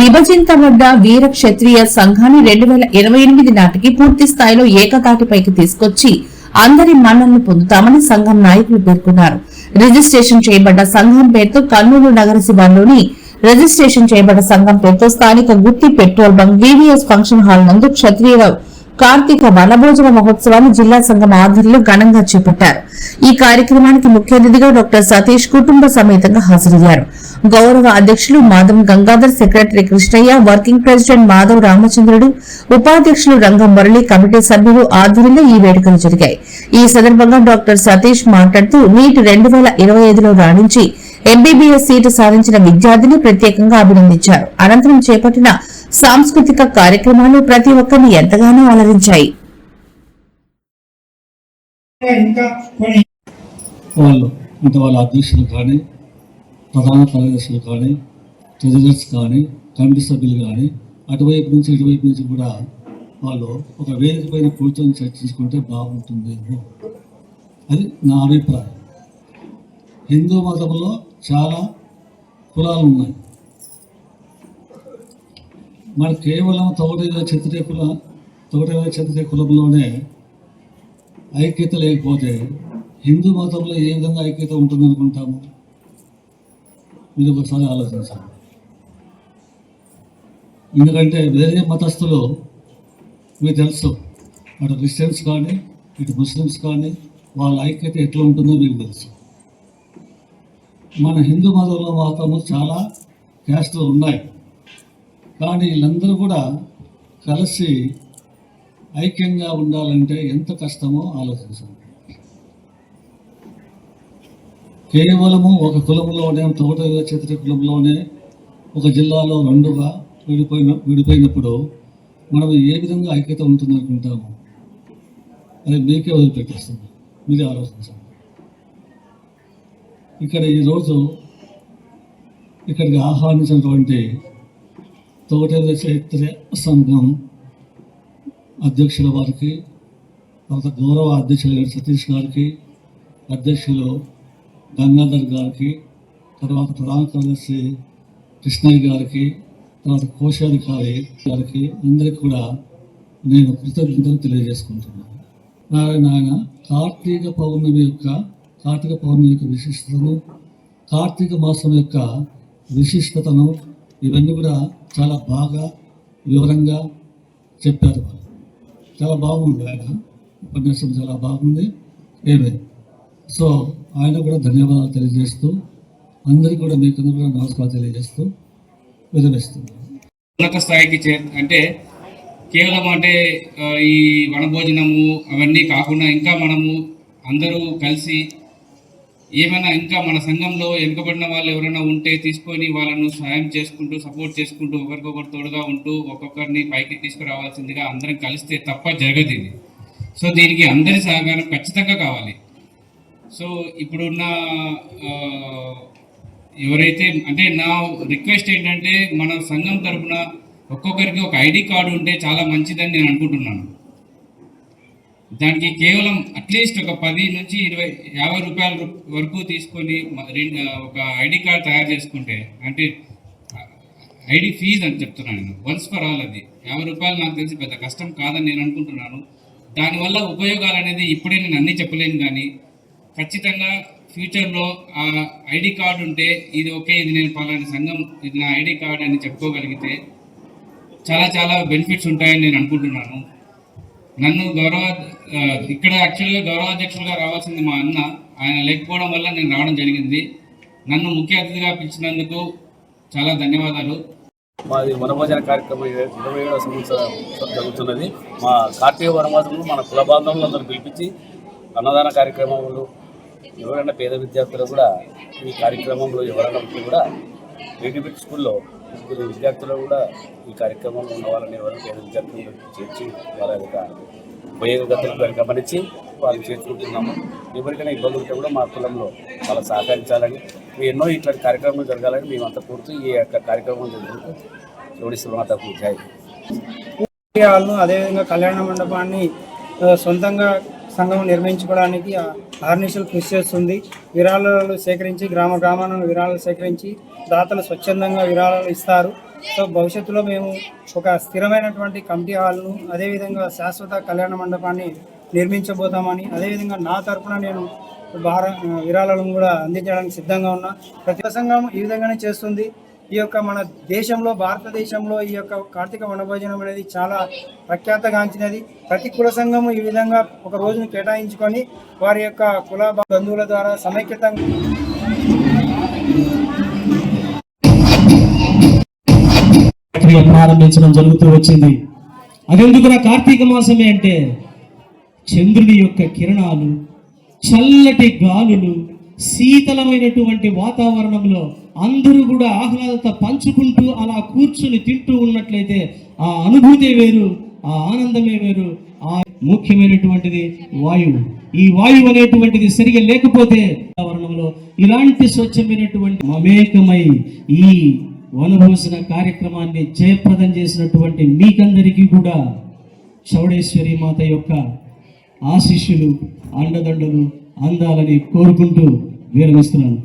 విభజించబడ్డ వీర క్షత్రియ సంఘాన్ని రెండు వేల ఇరవై ఎనిమిది నాటికి పూర్తి స్థాయిలో ఏకతాటిపైకి తీసుకొచ్చి అందరి మన్నలను పొందుతామని సంఘం నాయకులు పేర్కొన్నారు. రిజిస్ట్రేషన్ చేయబడ్డ సంఘం పేరుతో కర్నూలు నగర శివార్లోని రిజిస్ట్రేషన్ చేయబడ్డ సంఘం పేరుతో స్థానిక Gutti petrol bunk VVS function hall నందు క్షత్రియ కార్తీక వనభోజన మహోత్సవాన్ని జిల్లా సంఘం ఆధ్వర్యంలో ఘనంగా చేపట్టారు. ఈ కార్యక్రమానికి ముఖ్య అతిథిగా డాక్టర్ సతీష్ కుటుంబ సమేతంగా హాజరయ్యారు. గౌరవ అధ్యక్షులు Madhav Gangadhar secretary Krishnaiah working president Madhav Ramachandrudu ఉపాధ్యక్షులు రంగం మురళి కమిటీ సభ్యులు ఆధ్వర్యంలో ఈ వేడుకలు జరిగాయి. ఈ సందర్భంగా డాక్టర్ సతీష్ మాట్లాడుతూ నీట్ రెండు వేల ఇరవై ఐదులో రాణించి ఎంబీబీఎస్ సీటు సాధించిన విద్యార్థిని ప్రత్యేకంగా అభినందించారు. అనంతరం చేపట్టిన సాంస్కృతిక కార్యక్రమాలు ప్రతి ఒక్కరిని ఎంతగానో అలరించాయి. వాళ్ళు అంటే వాళ్ళ అధ్యక్షులు కానీ ప్రధాన కార్యదర్శులు కానీ ట్రెజరర్స్ కానీ కమిటీ సభ్యులు కానీ అటువైపు నుంచి ఇటువైపు నుంచి కూడా వాళ్ళు ఒక వేదిక పైన కూర్చొని చర్చించుకుంటే బాగుంటుంది అది నా అభిప్రాయం. హిందూ మతంలో చాలా కులాలు ఉన్నాయి. మన కేవలం తొగటైన క్షత్రియ కుల తొగటైన క్షత్రియ కులంలోనే ఐక్యత లేకపోతే హిందూ మతంలో ఏ విధంగా ఐక్యత ఉంటుంది అనుకుంటాము? మీరు ఒకసారి ఆలోచించాలి ఎందుకంటే వేరే మతస్థులు మీకు తెలుసు అటు క్రిస్టియన్స్ కానీ ఇటు ముస్లిమ్స్ కానీ వాళ్ళ ఐక్యత ఎట్లా ఉంటుందో మీకు తెలుసు. మన హిందూ మతంలో మాత్రము చాలా క్యాస్టులు ఉన్నాయి. కానీ వీళ్ళందరూ కూడా కలిసి ఐక్యంగా ఉండాలంటే ఎంత కష్టమో ఆలోచించండి కేవలము ఒక కులంలోనే తోట చిత్ర కులంలోనే ఒక జిల్లాలో రెండుగా విడిపోయిన విడిపోయినప్పుడు మనం ఏ విధంగా ఐక్యత ఉంటుంది అనుకుంటాము? అది మీకే వదిలిపెట్టేస్తుంది. మీరే ఆలోచించండి. ఇక్కడ ఈరోజు ఇక్కడికి ఆహ్వానించినటువంటి తోటల చైత్ర సంఘం అధ్యక్షుల వారికి తర్వాత గౌరవ అధ్యక్షులు గారు సతీష్ గారికి అధ్యక్షులు గంగాధర్ గారికి తర్వాత ప్రధాన కార్యదర్శి కృష్ణయ్య గారికి తర్వాత కోశాధికారి గారికి అందరికీ కూడా నేను కృతజ్ఞతలు తెలియజేసుకుంటున్నాను. నారాయణ ఆయన కార్తీక పౌర్ణమి యొక్క కార్తీక పౌర్ణమి యొక్క విశిష్టతను కార్తీక మాసం యొక్క విశిష్టతను ఇవన్నీ కూడా చాలా బాగా వివరంగా చెప్పారు వాళ్ళు. చాలా బాగుంది ఆయన. ఉపన్యాసం చాలా బాగుంది. ఏమే? సో ఆయన కూడా ధన్యవాదాలు తెలియజేస్తూ అందరికీ కూడా మీకు కూడా నమస్కారాలు తెలియజేస్తూ విధమిస్తున్నాను ఉన్నత స్థాయికి చే అంటే కేవలం అంటే ఈ వనభోజనము అవన్నీ కాకుండా ఇంకా మనము అందరూ కలిసి ఏమైనా ఇంకా మన సంఘంలో వెనుకబడిన వాళ్ళు ఎవరైనా ఉంటే తీసుకొని వాళ్ళను సాయం చేసుకుంటూ సపోర్ట్ చేసుకుంటూ ఒకరికొకరు తోడుగా ఉంటూ ఒక్కొక్కరిని పైకి తీసుకురావాల్సిందిగా అందరం కలిస్తే తప్ప జరగదు ఇది. సో దీనికి అందరి సహకారం ఖచ్చితంగా కావాలి. సో ఇప్పుడున్న ఎవరైతే అంటే నా రిక్వెస్ట్ ఏంటంటే మన సంఘం తరఫున ఒక్కొక్కరికి ఒక ఐడి కార్డు ఉంటే చాలా మంచిదని నేను అనుకుంటున్నాను. దానికి కేవలం అట్లీస్ట్ ఒక పది నుంచి ఇరవై యాభై రూపాయల వరకు తీసుకొని ఒక ఐడి కార్డ్ తయారు చేసుకుంటే అంటే ఐడి ఫీజ్ అని చెప్తున్నాను నేను వన్స్ ఫర్ ఆల్ అది. యాభై రూపాయలు నాకు తెలిసి పెద్ద కష్టం కాదని నేను అనుకుంటున్నాను. దానివల్ల ఉపయోగాలు అనేది ఇప్పుడే నేను అన్నీ చెప్పలేను కానీ ఖచ్చితంగా ఫ్యూచర్లో ఆ ఐడి కార్డు ఉంటే ఇది ఓకే ఇది నేను పలానా సంఘం ఇది నా ఐడి కార్డ్ అని చెప్పుకోగలిగితే చాలా చాలా బెనిఫిట్స్ ఉంటాయని నేను అనుకుంటున్నాను. నన్ను గౌరవ ఇక్కడ యాక్చువల్గా గౌరవాధ్యక్షులుగా రావాల్సింది మా అన్న. ఆయన లేకపోవడం వల్ల నేను రావడం జరిగింది. నన్ను ముఖ్య అతిథిగా పిలిచినందుకు చాలా ధన్యవాదాలు. మాది వనభోజన కార్యక్రమం ఇరవై ఏడవ సంవత్సరం జరుగుతున్నది. మా కార్తీక వనభోజనంలో మన కుల బాంధవులందరూ పిలిపించి అన్నదాన కార్యక్రమంలో ఎవరైనా పేద విద్యార్థులు కూడా ఈ కార్యక్రమంలో ఎవరైనా కూడా రెడ్డిబెట్ స్కూల్లో ముగ్గురు విద్యార్థులు కూడా ఈ కార్యక్రమంలో ఉన్న వాళ్ళని ఎవరైనా విద్యార్థులు చేర్చి వాళ్ళ యొక్క ఉపయోగతలను గమనించి వాళ్ళు చేర్చుకుంటున్నాము. ఎవరికైనా ఇబ్బంది ఉంటే కూడా మా కులంలో వాళ్ళు సహకరించాలని ఎన్నో ఇట్లాంటి కార్యక్రమాలు జరగాలని మేమంతా కోరుతూ ఈ యొక్క కార్యక్రమం జరుగుతూ జోడిస్తున్న మాతకు జై. హాల్ను అదేవిధంగా కళ్యాణ మండపాన్ని సొంతంగా సంఘం నిర్మించుకోవడానికి ఆ, కృషి చేస్తుంది. విరాళాలు సేకరించి గ్రామ గ్రామాలను విరాళాలు సేకరించి దాతలు స్వచ్ఛందంగా విరాళాలు ఇస్తారు. సో భవిష్యత్తులో మేము ఒక స్థిరమైనటువంటి కమిటీ హాల్ను అదేవిధంగా శాశ్వత కళ్యాణ మండపాన్ని నిర్మించబోతామని అదేవిధంగా నా తరపున నేను భార విరాళాలను కూడా అందించడానికి సిద్ధంగా ఉన్నా. ప్రతి సంఘం ఈ విధంగానే చేస్తుంది. ఈ యొక్క మన దేశంలో భారతదేశంలో ఈ యొక్క కార్తీక వనభోజనం అనేది చాలా ప్రఖ్యాతగాంచినది. ప్రతి కుల సంఘము ఈ విధంగా ఒక రోజును కేటాయించుకొని వారి యొక్క కుల బంధువుల ద్వారా సమైక్యతంగా ప్రక్రియ ప్రారంభించడం జరుగుతూ వచ్చింది. అదెందుకు నా కార్తీక మాసమే అంటే చంద్రుని యొక్క కిరణాలు చల్లటి గాలులు శీతలమైనటువంటి వాతావరణంలో అందరూ కూడా ఆహ్లాదత పంచుకుంటూ అలా కూర్చుని తింటూ ఉన్నట్లయితే ఆ అనుభూతే వేరు ఆ ఆనందమే వేరు. ఆ ముఖ్యమైనటువంటిది వాయువు. ఈ వాయువు అనేటువంటిది సరిగా లేకపోతే వాతావరణంలో ఇలాంటి స్వచ్ఛమైనటువంటి మమేకమై ఈ వనభోజన కార్యక్రమాన్ని జయప్రదం చేసినటువంటి మీకందరికీ కూడా చౌడేశ్వరి మాత యొక్క ఆశీస్సులు అండదండలు అందాలని కోరుకుంటూ విరమిస్తున్నాను.